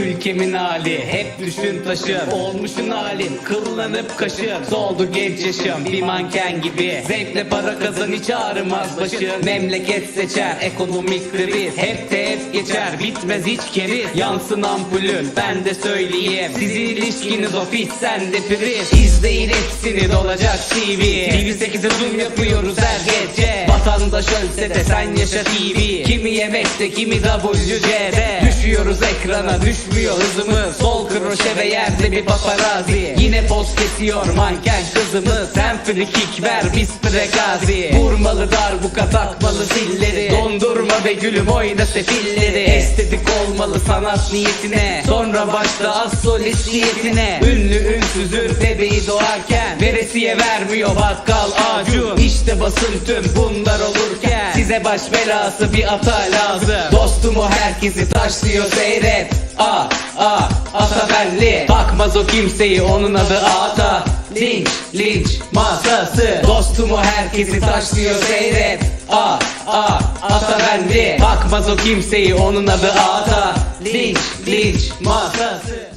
ülkemin hali. Hep düşün taşın. Olmuşun halim Kıllanıp kaşın. Soldu genç yaşım. Bir manken gibi. Zevkle para kazan hiç ağrımaz başın. Memleket seçer. Ekonomik kriz Hep de hep geçer. Bitmez hiç keriz. Yansın ampulün. Ben de söyleyeyim. Siz ilişkiniz ofis. Sen de priz. İzleyin hepsini. Dolacak TV TV8'e zoom yapıyoruz her gece. Vatandaş ölse de sen yaşa TV Kimi yemekte kimi WC'de Düşüyoruz ekrana düşmüyor hızımız. Sol kroşe ve yerde bir paparazzi Yine poz kesiyor manken kızımız Sen free ver biz prekazi Vurmalı darbuka takmalı zilleri. Dondurma ve gülüm oyna sefilleri. Estetik olmalı sanat niyetine. Sonra başta az solist niyetine. Ünlü ünsüzün bebeği doğarken. Veresiye vermiyor bakkal acun. İşte basın tüm bunlar olurken. Size baş belası bir ata lazım. Dostumu herkesi taşlıyor seyret. A A ata belli Bakmaz o kimseyi onun adı ata. Linç linç masası. Dostumu herkesi taşlıyor seyret. A A ata belli Bakmaz o kimseyi onun adı ata. Linç linç masası.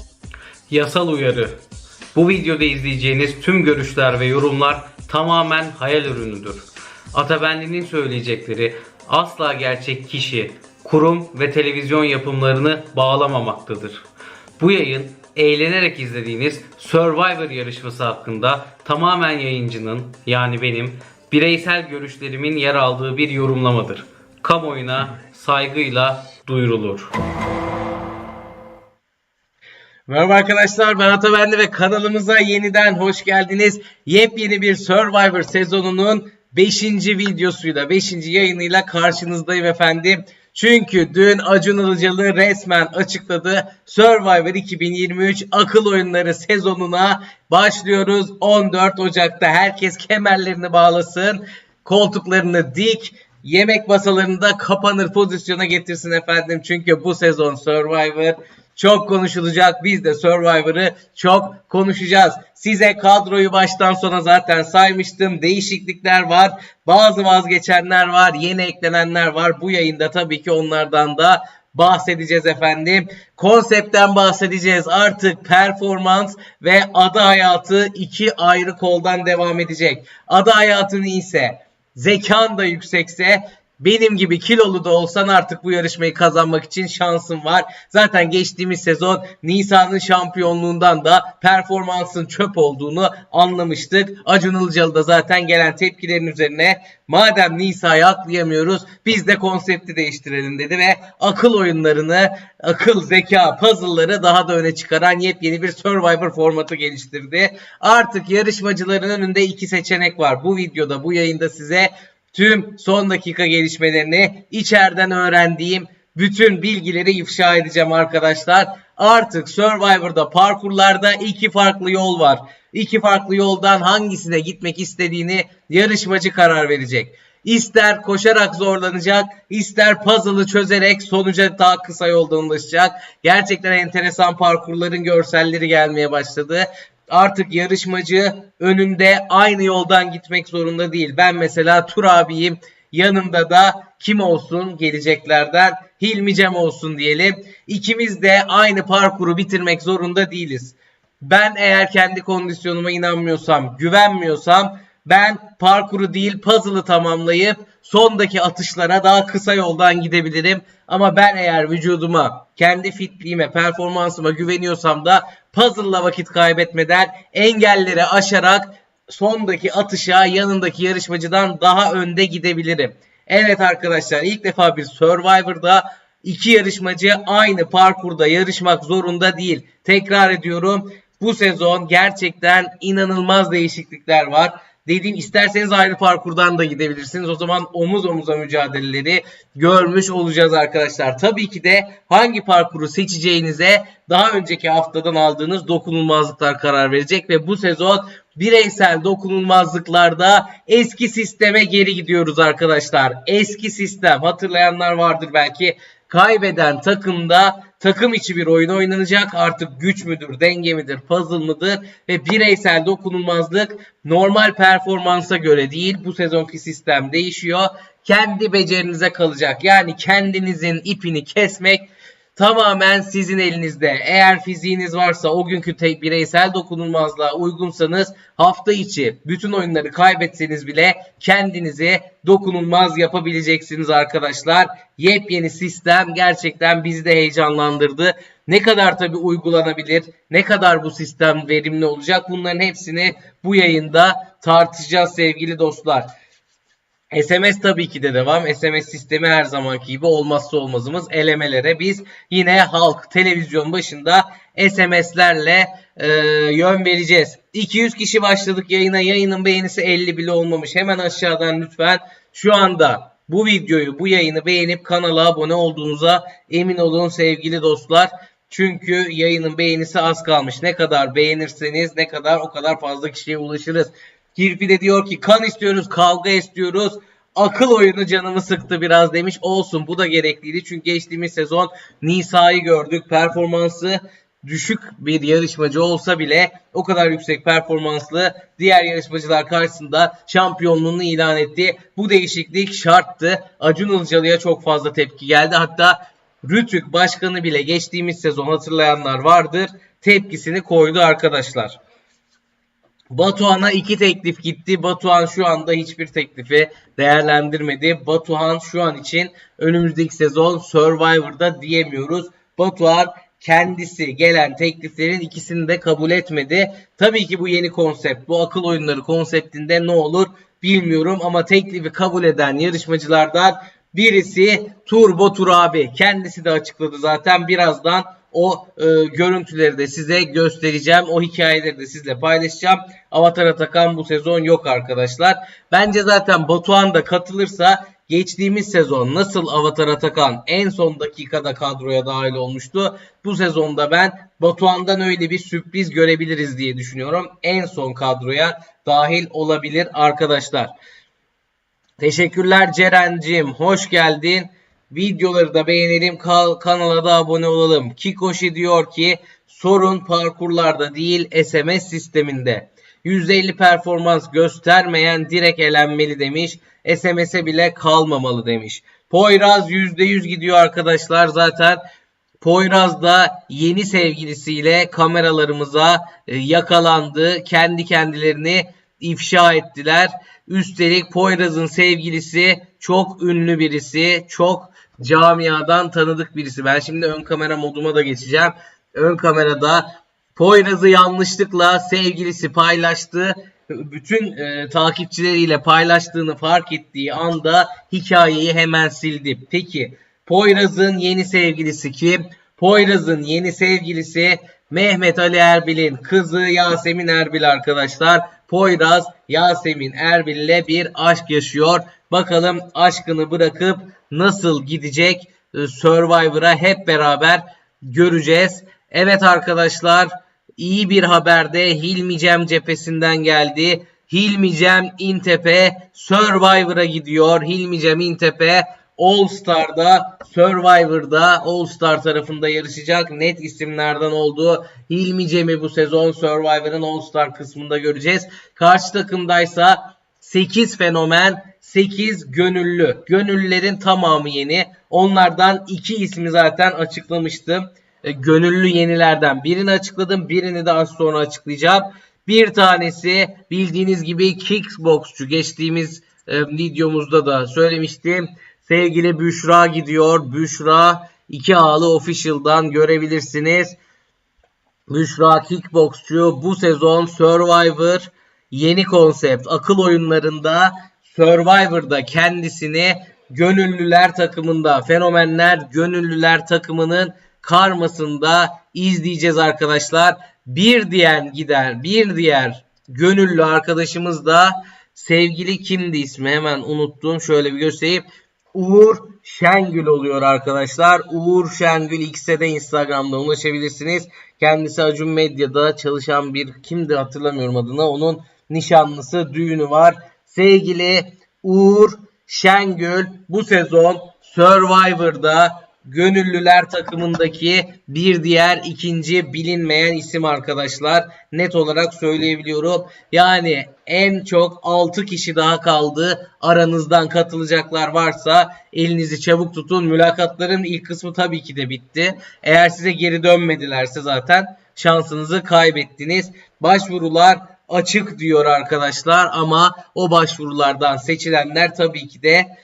Yasal uyarı. Bu videoda izleyeceğiniz tüm görüşler ve yorumlar tamamen hayal ürünüdür. Atabenli'nin söyleyecekleri asla gerçek kişi, kurum ve televizyon yapımlarını bağlamamaktadır. Bu yayın eğlenerek izlediğiniz Survivor yarışması hakkında tamamen yayıncının yani benim bireysel görüşlerimin yer aldığı bir yorumlamadır. Kamuoyuna saygıyla duyurulur. Merhaba arkadaşlar ben Atabendi ve kanalımıza yeniden hoş geldiniz. Yepyeni bir Survivor sezonunun 5. videosuyla 5. yayınıyla karşınızdayım efendim. Çünkü dün Acun Ilıcalı resmen açıkladı. Survivor 2023 akıl oyunları sezonuna başlıyoruz. 14 Ocak'ta herkes kemerlerini bağlasın. Koltuklarını dik. Yemek masalarını da kapanır pozisyona getirsin efendim. Çünkü bu sezon Survivor çok konuşulacak. Biz de Survivor'ı çok konuşacağız. Size kadroyu baştan sona zaten saymıştım. Değişiklikler var. Bazı vazgeçenler var. Yeni eklenenler var. Bu yayında tabii ki onlardan da bahsedeceğiz efendim. Konseptten bahsedeceğiz. Artık performans ve ada hayatı iki ayrı koldan devam edecek. Ada hayatını ise zekan da yüksekse benim gibi kilolu da olsan artık bu yarışmayı kazanmak için şansın var. Zaten geçtiğimiz sezon Nisa'nın şampiyonluğundan da performansın çöp olduğunu anlamıştık. Acun Ilıcalı da zaten gelen tepkilerin üzerine madem Nisa'yı aklayamıyoruz biz de konsepti değiştirelim dedi ve akıl oyunlarını, akıl, zeka, puzzle'ları daha da öne çıkaran yepyeni bir Survivor formatı geliştirdi. Artık yarışmacıların önünde iki seçenek var. Bu videoda, bu yayında size tüm son dakika gelişmelerini içeriden öğrendiğim bütün bilgileri ifşa edeceğim arkadaşlar. Artık Survivor'da parkurlarda iki farklı yol var. İki farklı yoldan hangisine gitmek istediğini yarışmacı karar verecek. İster koşarak zorlanacak, ister puzzle'ı çözerek sonuca daha kısa yoldan ulaşacak. Gerçekten enteresan parkurların görselleri gelmeye başladı artık yarışmacı önünde aynı yoldan gitmek zorunda değil. Ben mesela Tur abiyim. Yanımda da kim olsun geleceklerden Hilmi Cem olsun diyelim. İkimiz de aynı parkuru bitirmek zorunda değiliz. Ben eğer kendi kondisyonuma inanmıyorsam, güvenmiyorsam ben parkuru değil puzzle'ı tamamlayıp sondaki atışlara daha kısa yoldan gidebilirim. Ama ben eğer vücuduma, kendi fitliğime, performansıma güveniyorsam da puzzle'la vakit kaybetmeden engelleri aşarak sondaki atışa yanındaki yarışmacıdan daha önde gidebilirim. Evet arkadaşlar ilk defa bir Survivor'da iki yarışmacı aynı parkurda yarışmak zorunda değil. Tekrar ediyorum bu sezon gerçekten inanılmaz değişiklikler var. Dediğim isterseniz ayrı parkurdan da gidebilirsiniz. O zaman omuz omuza mücadeleleri görmüş olacağız arkadaşlar. Tabii ki de hangi parkuru seçeceğinize daha önceki haftadan aldığınız dokunulmazlıklar karar verecek ve bu sezon bireysel dokunulmazlıklarda eski sisteme geri gidiyoruz arkadaşlar. Eski sistem hatırlayanlar vardır belki. Kaybeden takımda takım içi bir oyun oynanacak. Artık güç müdür, denge midir, puzzle mıdır ve bireysel dokunulmazlık normal performansa göre değil. Bu sezonki sistem değişiyor. Kendi becerinize kalacak. Yani kendinizin ipini kesmek tamamen sizin elinizde. Eğer fiziğiniz varsa o günkü tek bireysel dokunulmazlığa uygunsanız hafta içi bütün oyunları kaybetseniz bile kendinizi dokunulmaz yapabileceksiniz arkadaşlar. Yepyeni sistem gerçekten bizi de heyecanlandırdı. Ne kadar tabi uygulanabilir, ne kadar bu sistem verimli olacak bunların hepsini bu yayında tartışacağız sevgili dostlar. SMS tabii ki de devam. SMS sistemi her zamanki gibi olmazsa olmazımız elemelere. Biz yine halk televizyon başında SMS'lerle e, yön vereceğiz. 200 kişi başladık yayına. Yayının beğenisi 50 bile olmamış. Hemen aşağıdan lütfen şu anda bu videoyu, bu yayını beğenip kanala abone olduğunuza emin olun sevgili dostlar. Çünkü yayının beğenisi az kalmış. Ne kadar beğenirseniz ne kadar o kadar fazla kişiye ulaşırız. Kirpi de diyor ki kan istiyoruz, kavga istiyoruz. Akıl oyunu canımı sıktı biraz demiş. Olsun bu da gerekliydi. Çünkü geçtiğimiz sezon Nisa'yı gördük. Performansı düşük bir yarışmacı olsa bile o kadar yüksek performanslı diğer yarışmacılar karşısında şampiyonluğunu ilan etti. Bu değişiklik şarttı. Acun Ilıcalı'ya çok fazla tepki geldi. Hatta Rütük başkanı bile geçtiğimiz sezon hatırlayanlar vardır. Tepkisini koydu arkadaşlar. Batuhan'a iki teklif gitti. Batuhan şu anda hiçbir teklifi değerlendirmedi. Batuhan şu an için önümüzdeki sezon Survivor'da diyemiyoruz. Batuhan kendisi gelen tekliflerin ikisini de kabul etmedi. Tabii ki bu yeni konsept, bu akıl oyunları konseptinde ne olur bilmiyorum ama teklifi kabul eden yarışmacılardan birisi Turbo Tur abi. Kendisi de açıkladı zaten birazdan o e, görüntüleri de size göstereceğim. O hikayeleri de sizle paylaşacağım. Avatar Atakan bu sezon yok arkadaşlar. Bence zaten Batuhan da katılırsa geçtiğimiz sezon nasıl Avatar Atakan en son dakikada kadroya dahil olmuştu. Bu sezonda ben Batuhan'dan öyle bir sürpriz görebiliriz diye düşünüyorum. En son kadroya dahil olabilir arkadaşlar. Teşekkürler Ceren'cim. Hoş geldin. Videoları da beğenelim. Kanala da abone olalım. Kikoshi diyor ki sorun parkurlarda değil SMS sisteminde. %50 performans göstermeyen direkt elenmeli demiş. SMS'e bile kalmamalı demiş. Poyraz %100 gidiyor arkadaşlar. Zaten Poyraz da yeni sevgilisiyle kameralarımıza e, yakalandı. Kendi kendilerini ifşa ettiler. Üstelik Poyraz'ın sevgilisi çok ünlü birisi, çok camiadan tanıdık birisi. Ben şimdi ön kamera moduma da geçeceğim. Ön kamerada Poyraz'ı yanlışlıkla sevgilisi paylaştı. Bütün e, takipçileriyle paylaştığını fark ettiği anda hikayeyi hemen sildi. Peki Poyraz'ın yeni sevgilisi kim? Poyraz'ın yeni sevgilisi Mehmet Ali Erbil'in kızı Yasemin Erbil arkadaşlar. Poyraz Yasemin Erbil ile bir aşk yaşıyor. Bakalım aşkını bırakıp nasıl gidecek e, Survivor'a hep beraber göreceğiz. Evet arkadaşlar iyi bir haber de Hilmi Cem cephesinden geldi. Hilmi Cem İntepe Survivor'a gidiyor. Hilmi Cem İntepe All Star'da, Survivor'da All Star tarafında yarışacak. Net isimlerden olduğu Hilmi Cem'i bu sezon Survivor'ın All Star kısmında göreceğiz. Karşı takımdaysa 8 fenomen, 8 gönüllü. Gönüllülerin tamamı yeni. Onlardan 2 ismi zaten açıklamıştım. E, gönüllü yenilerden birini açıkladım. Birini de az sonra açıklayacağım. Bir tanesi bildiğiniz gibi kickboxçu. Geçtiğimiz e, videomuzda da söylemiştim. Sevgili Büşra gidiyor. Büşra 2 ağlı official'dan görebilirsiniz. Büşra kickboxçu bu sezon Survivor yeni konsept akıl oyunlarında Survivor'da kendisini gönüllüler takımında fenomenler gönüllüler takımının karmasında izleyeceğiz arkadaşlar. Bir diyen gider bir diğer gönüllü arkadaşımız da sevgili kimdi ismi hemen unuttum şöyle bir göstereyim. Uğur Şengül oluyor arkadaşlar. Uğur Şengül X'e de Instagram'da ulaşabilirsiniz. Kendisi Acun Medya'da çalışan bir kimdi hatırlamıyorum adını. Onun nişanlısı düğünü var. Sevgili Uğur Şengül bu sezon Survivor'da Gönüllüler takımındaki bir diğer ikinci bilinmeyen isim arkadaşlar. Net olarak söyleyebiliyorum. Yani en çok 6 kişi daha kaldı. Aranızdan katılacaklar varsa elinizi çabuk tutun. Mülakatların ilk kısmı tabii ki de bitti. Eğer size geri dönmedilerse zaten şansınızı kaybettiniz. Başvurular açık diyor arkadaşlar ama o başvurulardan seçilenler tabii ki de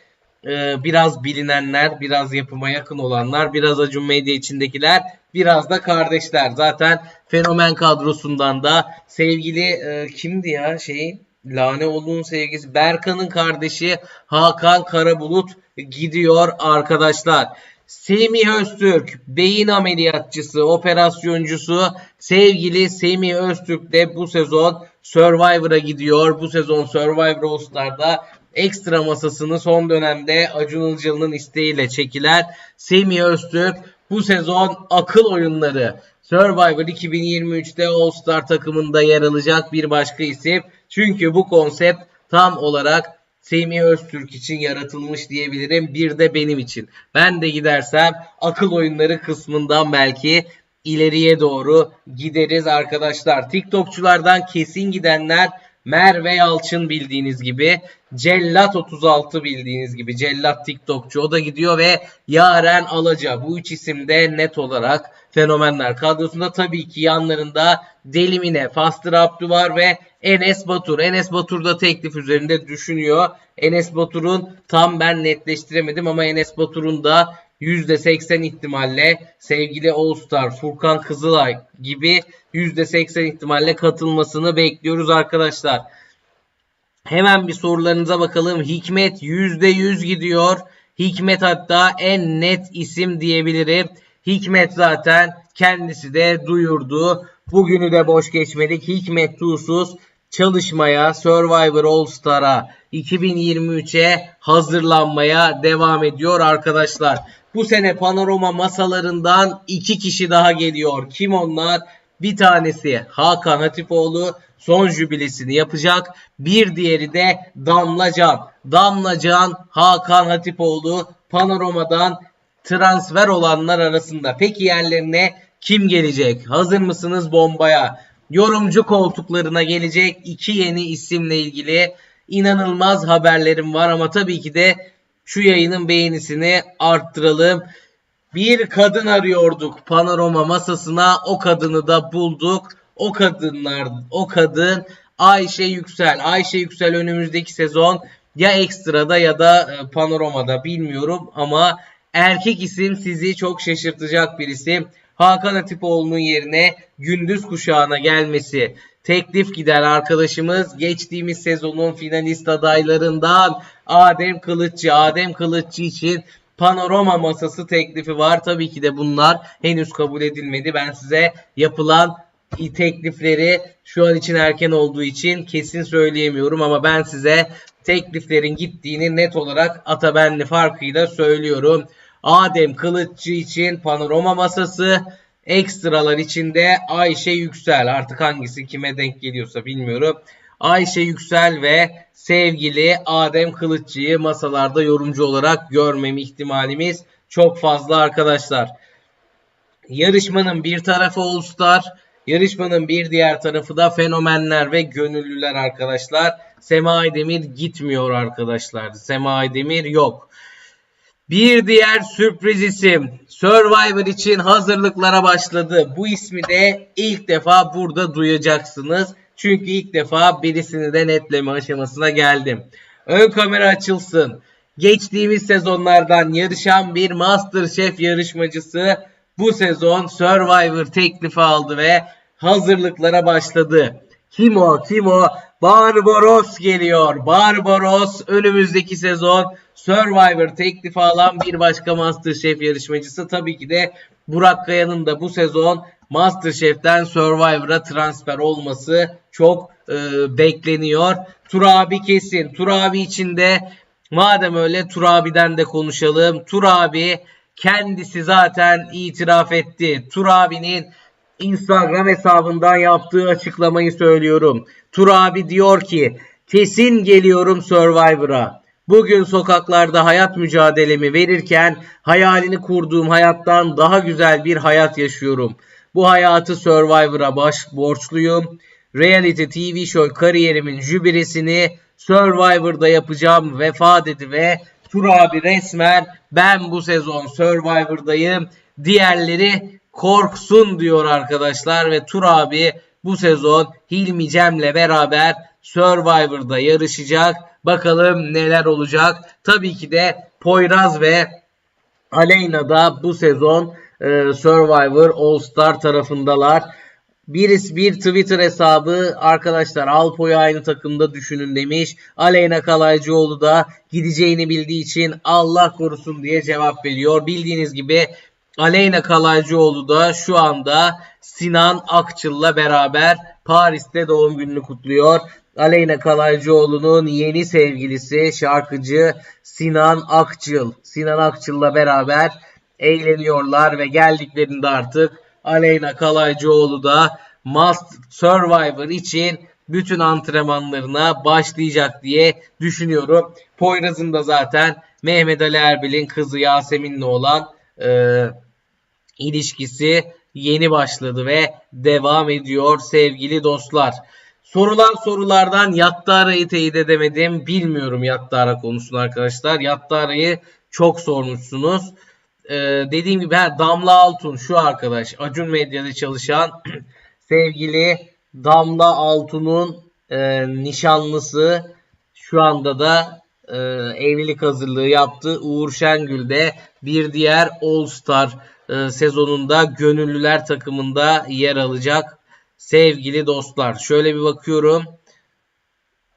e, biraz bilinenler, biraz yapıma yakın olanlar, biraz Acun Medya içindekiler, biraz da kardeşler. Zaten fenomen kadrosundan da sevgili e, kimdi ya şey Laneoğlu'nun sevgisi Berkan'ın kardeşi Hakan Karabulut gidiyor arkadaşlar. Semih Öztürk, beyin ameliyatçısı, operasyoncusu sevgili Semih Öztürk de bu sezon Survivor'a gidiyor. Bu sezon Survivor All Star'da ekstra masasını son dönemde Acun Ilıcalı'nın isteğiyle çekilen Semih Öztürk bu sezon akıl oyunları Survivor 2023'te All Star takımında yer alacak bir başka isim. Çünkü bu konsept tam olarak Semih Öztürk için yaratılmış diyebilirim. Bir de benim için. Ben de gidersem akıl oyunları kısmından belki ileriye doğru gideriz arkadaşlar. TikTokçulardan kesin gidenler Merve Yalçın bildiğiniz gibi. Cellat 36 bildiğiniz gibi. Cellat TikTokçu o da gidiyor ve Yaren Alaca. Bu üç isim de net olarak fenomenler. Kadrosunda tabii ki yanlarında Delimine, Fastır Abdü var ve Enes Batur. Enes Batur da teklif üzerinde düşünüyor. Enes Batur'un tam ben netleştiremedim ama Enes Batur'un da %80 ihtimalle sevgili Star Furkan Kızılay gibi %80 ihtimalle katılmasını bekliyoruz arkadaşlar. Hemen bir sorularınıza bakalım. Hikmet %100 gidiyor. Hikmet hatta en net isim diyebilirim. Hikmet zaten kendisi de duyurdu. Bugünü de boş geçmedik. Hikmet Tuğsuz çalışmaya, Survivor All Star'a 2023'e hazırlanmaya devam ediyor arkadaşlar. Bu sene panorama masalarından iki kişi daha geliyor. Kim onlar? Bir tanesi Hakan Hatipoğlu son jübilesini yapacak. Bir diğeri de Damla Can. Damla Can, Hakan Hatipoğlu panoramadan transfer olanlar arasında. Peki yerlerine kim gelecek? Hazır mısınız bombaya? Yorumcu koltuklarına gelecek iki yeni isimle ilgili inanılmaz haberlerim var ama tabii ki de şu yayının beğenisini arttıralım. Bir kadın arıyorduk panorama masasına. O kadını da bulduk. O kadınlar, o kadın Ayşe Yüksel. Ayşe Yüksel önümüzdeki sezon ya ekstrada ya da e, panoramada bilmiyorum ama erkek isim sizi çok şaşırtacak bir isim. Hakan Atipoğlu'nun yerine gündüz kuşağına gelmesi teklif gider arkadaşımız geçtiğimiz sezonun finalist adaylarından Adem Kılıççı. Adem Kılıççı için panorama masası teklifi var. Tabii ki de bunlar henüz kabul edilmedi. Ben size yapılan teklifleri şu an için erken olduğu için kesin söyleyemiyorum ama ben size tekliflerin gittiğini net olarak Atabenli farkıyla söylüyorum. Adem Kılıççı için panorama masası, ekstralar içinde Ayşe Yüksel artık hangisi kime denk geliyorsa bilmiyorum. Ayşe Yüksel ve sevgili Adem Kılıççı'yı masalarda yorumcu olarak görmem ihtimalimiz çok fazla arkadaşlar. Yarışmanın bir tarafı All yarışmanın bir diğer tarafı da fenomenler ve gönüllüler arkadaşlar. Sema Aydemir gitmiyor arkadaşlar. Sema Aydemir yok. Bir diğer sürpriz isim Survivor için hazırlıklara başladı. Bu ismi de ilk defa burada duyacaksınız. Çünkü ilk defa birisini de netleme aşamasına geldim. Ön kamera açılsın. Geçtiğimiz sezonlardan yarışan bir Masterchef yarışmacısı bu sezon Survivor teklifi aldı ve hazırlıklara başladı. Kim o? Kim o? Barbaros geliyor. Barbaros önümüzdeki sezon Survivor teklifi alan bir başka Masterchef yarışmacısı. Tabii ki de Burak Kaya'nın da bu sezon Masterchef'ten Survivor'a transfer olması çok e, bekleniyor. Turabi kesin. Turabi içinde madem öyle Turabi'den de konuşalım. Turabi kendisi zaten itiraf etti. Turabi'nin Instagram hesabından yaptığı açıklamayı söylüyorum. Tur abi diyor ki kesin geliyorum Survivor'a. Bugün sokaklarda hayat mücadelemi verirken hayalini kurduğum hayattan daha güzel bir hayat yaşıyorum. Bu hayatı Survivor'a baş borçluyum. Reality TV show kariyerimin jübilesini Survivor'da yapacağım vefat dedi ve Tur abi resmen ben bu sezon Survivor'dayım. Diğerleri korksun diyor arkadaşlar ve Tur abi bu sezon Hilmi Cem'le beraber Survivor'da yarışacak. Bakalım neler olacak. Tabii ki de Poyraz ve Aleyna da bu sezon e, Survivor All Star tarafındalar. Birisi bir Twitter hesabı arkadaşlar Alpo'yu aynı takımda düşünün demiş. Aleyna Kalaycıoğlu da gideceğini bildiği için Allah korusun diye cevap veriyor. Bildiğiniz gibi Aleyna Kalaycıoğlu da şu anda Sinan Akçıl'la beraber Paris'te doğum gününü kutluyor. Aleyna Kalaycıoğlu'nun yeni sevgilisi şarkıcı Sinan Akçıl. Sinan Akçıl'la beraber eğleniyorlar ve geldiklerinde artık Aleyna Kalaycıoğlu da Must Survivor için bütün antrenmanlarına başlayacak diye düşünüyorum. Poyraz'ın da zaten Mehmet Ali Erbil'in kızı Yasemin'le olan e, ilişkisi yeni başladı ve devam ediyor sevgili dostlar. Sorulan sorulardan Yattara'yı teyit edemedim. Bilmiyorum Yattara konusunu arkadaşlar. Yattara'yı çok sormuşsunuz. Ee, dediğim gibi ha, Damla Altun şu arkadaş Acun Medya'da çalışan sevgili Damla Altun'un e, nişanlısı şu anda da e, evlilik hazırlığı yaptı. Uğur Şengül de bir diğer All Star e, sezonunda gönüllüler takımında yer alacak. Sevgili dostlar şöyle bir bakıyorum.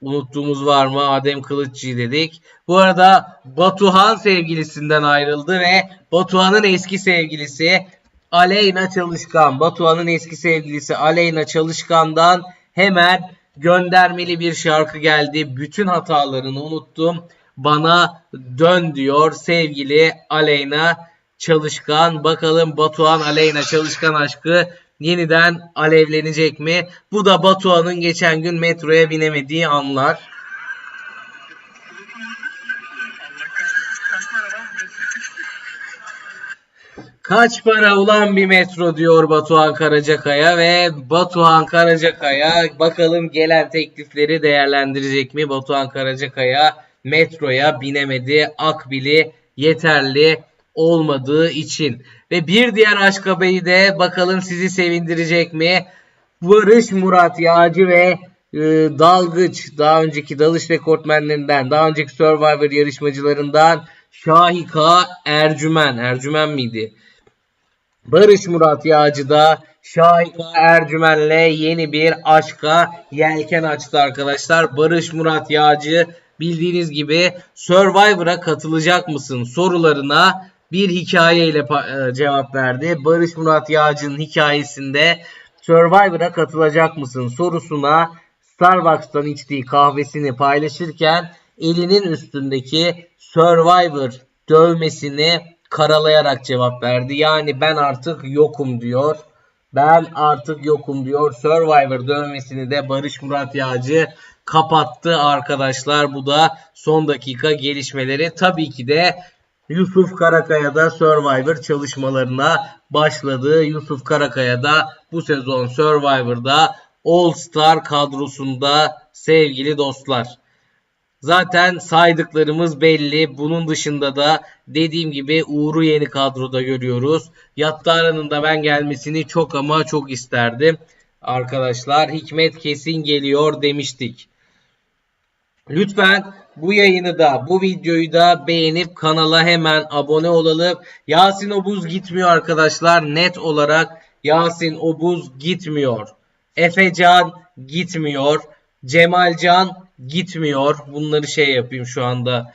Unuttuğumuz var mı? Adem Kılıççı dedik. Bu arada Batuhan sevgilisinden ayrıldı ve Batuhan'ın eski sevgilisi Aleyna Çalışkan. Batuhan'ın eski sevgilisi Aleyna Çalışkan'dan hemen göndermeli bir şarkı geldi. Bütün hatalarını unuttum. Bana dön diyor sevgili Aleyna Çalışkan. Bakalım Batuhan Aleyna Çalışkan aşkı yeniden alevlenecek mi? Bu da Batuhan'ın geçen gün metroya binemediği anlar. Kaç para ulan bir metro diyor Batuhan Karacakaya ve Batuhan Karacakaya bakalım gelen teklifleri değerlendirecek mi? Batuhan Karacakaya metroya binemedi. Akbili yeterli olmadığı için. Ve bir diğer aşk haberi de bakalım sizi sevindirecek mi? Barış Murat Yağcı ve e, Dalgıç daha önceki dalış rekortmenlerinden daha önceki Survivor yarışmacılarından Şahika Ercümen. Ercümen miydi? Barış Murat Yağcı da Şahika Ercümen'le yeni bir aşka yelken açtı arkadaşlar. Barış Murat Yağcı bildiğiniz gibi Survivor'a katılacak mısın sorularına bir hikayeyle e, cevap verdi. Barış Murat Yağcı'nın hikayesinde Survivor'a katılacak mısın sorusuna Starbucks'tan içtiği kahvesini paylaşırken elinin üstündeki Survivor dövmesini karalayarak cevap verdi. Yani ben artık yokum diyor. Ben artık yokum diyor. Survivor dövmesini de Barış Murat Yağcı kapattı arkadaşlar. Bu da son dakika gelişmeleri. Tabii ki de Yusuf Karakaya da Survivor çalışmalarına başladı. Yusuf Karakaya da bu sezon Survivor'da All Star kadrosunda sevgili dostlar. Zaten saydıklarımız belli. Bunun dışında da dediğim gibi Uğur'u yeni kadroda görüyoruz. Yattara'nın da ben gelmesini çok ama çok isterdim. Arkadaşlar Hikmet kesin geliyor demiştik. Lütfen bu yayını da bu videoyu da beğenip kanala hemen abone olalım. Yasin Obuz gitmiyor arkadaşlar. Net olarak Yasin Obuz gitmiyor. Efecan gitmiyor. Cemalcan gitmiyor. Bunları şey yapayım şu anda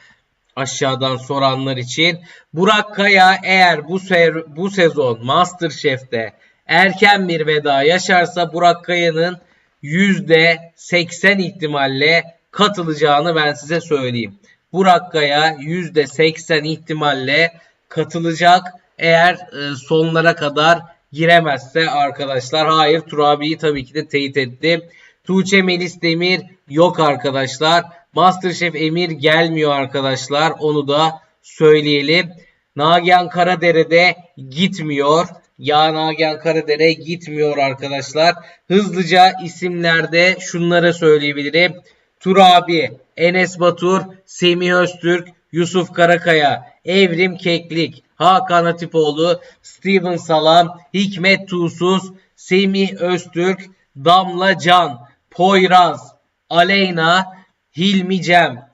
aşağıdan soranlar için. Burak Kaya eğer bu se- bu sezon MasterChef'te erken bir veda yaşarsa Burak Kaya'nın %80 ihtimalle katılacağını ben size söyleyeyim. Burak Kaya %80 ihtimalle katılacak eğer e, sonlara kadar giremezse arkadaşlar. Hayır Turabi'yi tabii ki de teyit etti. Tuğçe Melis Demir yok arkadaşlar. Masterchef Emir gelmiyor arkadaşlar. Onu da söyleyelim. Nagihan Karadere'de gitmiyor. Ya Nagihan Karadere gitmiyor arkadaşlar. Hızlıca isimlerde şunları söyleyebilirim. Tur abi, Enes Batur, Semih Öztürk, Yusuf Karakaya, Evrim Keklik, Hakan Atipoğlu, Steven Salam, Hikmet Tuğsuz, Semih Öztürk, Damla Can, Poyraz, Aleyna, Hilmi Cem,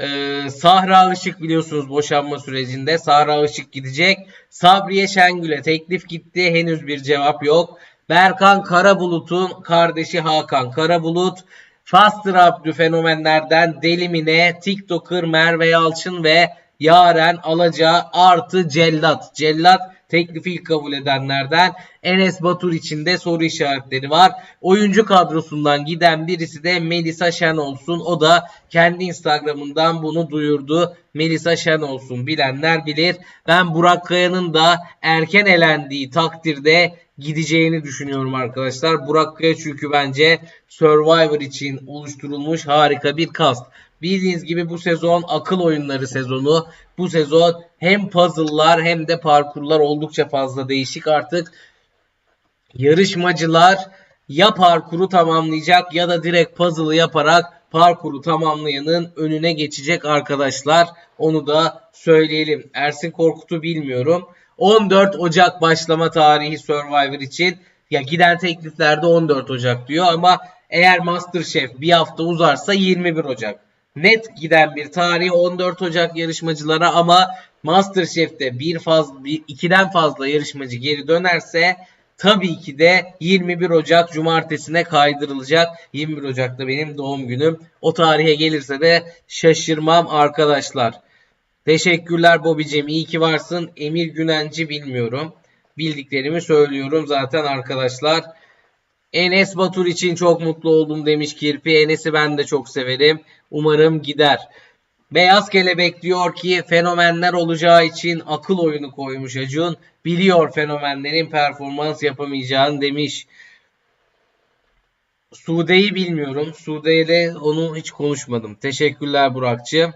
ee, Sahra Işık biliyorsunuz boşanma sürecinde. Sahra Işık gidecek. Sabriye Şengül'e teklif gitti. Henüz bir cevap yok. Berkan Karabulut'un kardeşi Hakan Karabulut. Faster Abdü fenomenlerden Delimine, TikToker Merve Yalçın ve Yaren Alaca artı Cellat. Cellat teklifi ilk kabul edenlerden Enes Batur için de soru işaretleri var. Oyuncu kadrosundan giden birisi de Melisa Şen olsun. O da kendi Instagram'ından bunu duyurdu. Melisa Şen olsun bilenler bilir. Ben Burak Kaya'nın da erken elendiği takdirde gideceğini düşünüyorum arkadaşlar. Burak Kaya çünkü bence Survivor için oluşturulmuş harika bir kast. Bildiğiniz gibi bu sezon akıl oyunları sezonu. Bu sezon hem puzzle'lar hem de parkurlar oldukça fazla değişik artık. Yarışmacılar ya parkuru tamamlayacak ya da direkt puzzle'ı yaparak parkuru tamamlayanın önüne geçecek arkadaşlar. Onu da söyleyelim. Ersin Korkut'u bilmiyorum. 14 Ocak başlama tarihi Survivor için. Ya giden tekliflerde 14 Ocak diyor ama eğer Masterchef bir hafta uzarsa 21 Ocak. Net giden bir tarih 14 Ocak yarışmacılara ama Masterchef'te bir fazla bir, ikiden fazla yarışmacı geri dönerse tabii ki de 21 Ocak cumartesine kaydırılacak. 21 Ocak'ta benim doğum günüm. O tarihe gelirse de şaşırmam arkadaşlar. Teşekkürler Bobicim. İyi ki varsın. Emir Günenci bilmiyorum. Bildiklerimi söylüyorum zaten arkadaşlar. Enes Batur için çok mutlu oldum demiş Kirpi. Enes'i ben de çok severim. Umarım gider. Beyaz Kelebek diyor ki fenomenler olacağı için akıl oyunu koymuş Acun. Biliyor fenomenlerin performans yapamayacağını demiş. Sude'yi bilmiyorum. Sude ile onu hiç konuşmadım. Teşekkürler Burak'cığım.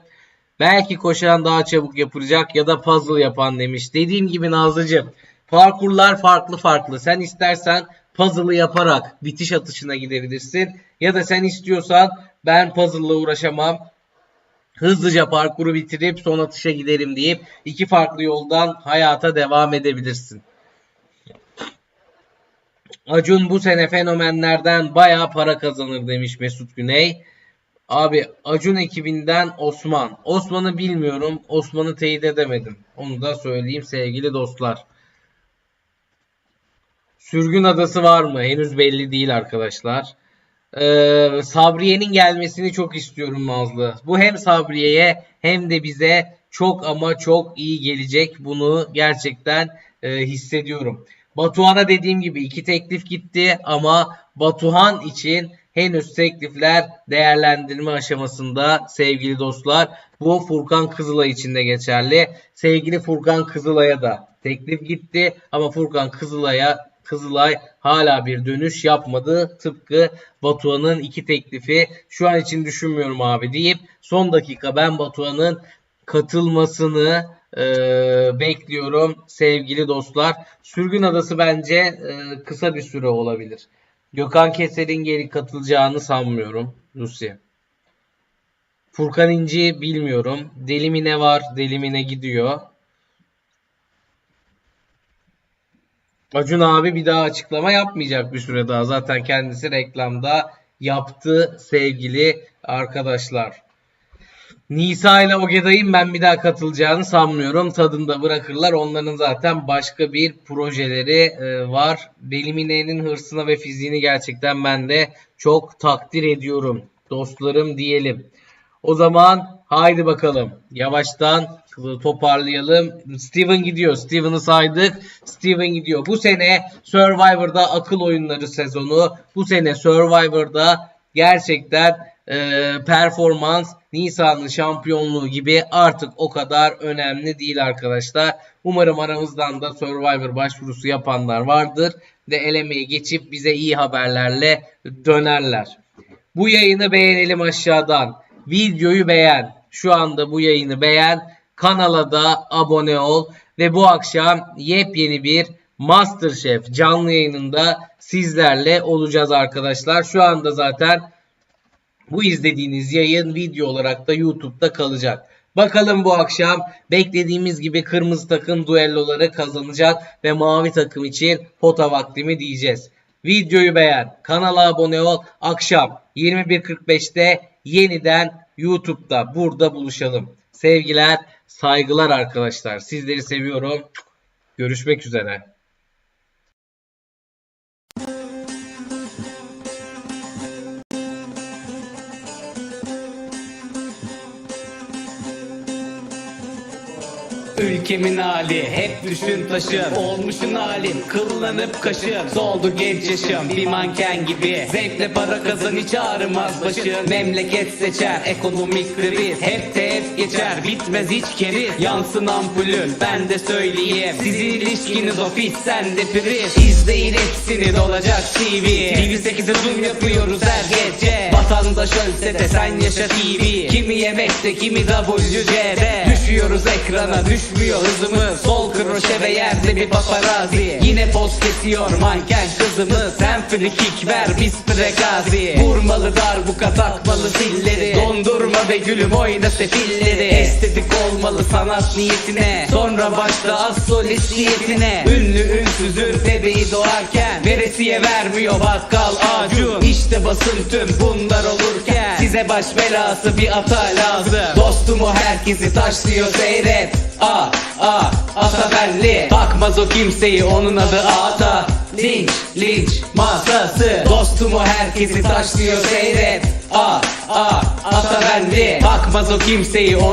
Belki koşan daha çabuk yapılacak ya da puzzle yapan demiş. Dediğim gibi Nazlıcığım parkurlar farklı farklı. Sen istersen puzzle'ı yaparak bitiş atışına gidebilirsin. Ya da sen istiyorsan ben puzzle'la uğraşamam. Hızlıca parkuru bitirip son atışa giderim deyip iki farklı yoldan hayata devam edebilirsin. Acun bu sene fenomenlerden bayağı para kazanır demiş Mesut Güney. Abi Acun ekibinden Osman. Osman'ı bilmiyorum. Osman'ı teyit edemedim. Onu da söyleyeyim sevgili dostlar. Sürgün adası var mı? Henüz belli değil arkadaşlar. Ee, Sabriye'nin gelmesini çok istiyorum Nazlı. Bu hem Sabriye'ye hem de bize çok ama çok iyi gelecek. Bunu gerçekten e, hissediyorum. Batuhan'a dediğim gibi iki teklif gitti ama Batuhan için henüz teklifler değerlendirme aşamasında sevgili dostlar. Bu Furkan Kızılay için de geçerli. Sevgili Furkan Kızılay'a da teklif gitti ama Furkan Kızılay'a Kızılay hala bir dönüş yapmadı. Tıpkı Batuhan'ın iki teklifi şu an için düşünmüyorum abi deyip son dakika ben Batuhan'ın katılmasını e, bekliyorum sevgili dostlar. Sürgün Adası bence e, kısa bir süre olabilir. Gökhan Keser'in geri katılacağını sanmıyorum Rusya. Furkan İnci bilmiyorum. Delimine var. Delimine gidiyor. Acun abi bir daha açıklama yapmayacak bir süre daha. Zaten kendisi reklamda yaptı sevgili arkadaşlar. Nisa ile Ogeday'ın ben bir daha katılacağını sanmıyorum. Tadında bırakırlar. Onların zaten başka bir projeleri e, var. Belimine'nin hırsına ve fiziğini gerçekten ben de çok takdir ediyorum. Dostlarım diyelim. O zaman haydi bakalım. Yavaştan toparlayalım. Steven gidiyor. Steven'ı saydık. Steven gidiyor. Bu sene Survivor'da akıl oyunları sezonu. Bu sene Survivor'da gerçekten e, performans Nisan'ın şampiyonluğu gibi artık o kadar önemli değil arkadaşlar. Umarım aramızdan da Survivor başvurusu yapanlar vardır ve elemeye geçip bize iyi haberlerle dönerler. Bu yayını beğenelim aşağıdan. videoyu beğen. Şu anda bu yayını beğen. Kanala da abone ol. Ve bu akşam yepyeni bir Masterchef canlı yayınında sizlerle olacağız arkadaşlar. Şu anda zaten bu izlediğiniz yayın video olarak da YouTube'da kalacak. Bakalım bu akşam beklediğimiz gibi kırmızı takım duelloları kazanacak ve mavi takım için pota vaktimi diyeceğiz. Videoyu beğen, kanala abone ol. Akşam 21.45'te yeniden YouTube'da burada buluşalım. Sevgiler, saygılar arkadaşlar. Sizleri seviyorum. Görüşmek üzere. Ülkemin hali. Hep düşün taşın Olmuşun halim kıllanıp kaşın Soldu genç yaşım. Bir manken gibi. Zevkle para kazan hiç ağrımaz başın. Memleket seçer. Ekonomik kriz Hep de geçer. Bitmez hiç keriz. Yansın ampulün. Ben de söyleyeyim. Sizin ilişkiniz ofis. Sende priz. İzleyin hepsini dolacak TV TV8'e zoom yapıyoruz her gece Vatandaş ölse de sen yaşa TV Kimi yemekte kimi WC'de Düşüyoruz ekrana düşmüyor hızımız. Sol kroşe ve yerde bir paparazzi Yine poz kesiyor manken kızımız Sen free kick ver Mr. Gazi. Vurmalı darbuka takmalı zilleri. Dondurma ve gülüm oyna sefilleri. Estetik olmalı sanat niyetine. Sonra başla az solist niyetine. Ünlü ünsüzün bebeği doğarken Veresiye vermiyor bakkal acun. İşte basın tüm bunlar olurken Size baş belası bir ata lazım. Dostumu herkesi taşlıyor seyret. A A ata belli Bakmaz o kimseyi onun adı ata. Linç linç masası. Dostumu herkesi taşlıyor seyret. A A ata belli Bakmaz o kimseyi onun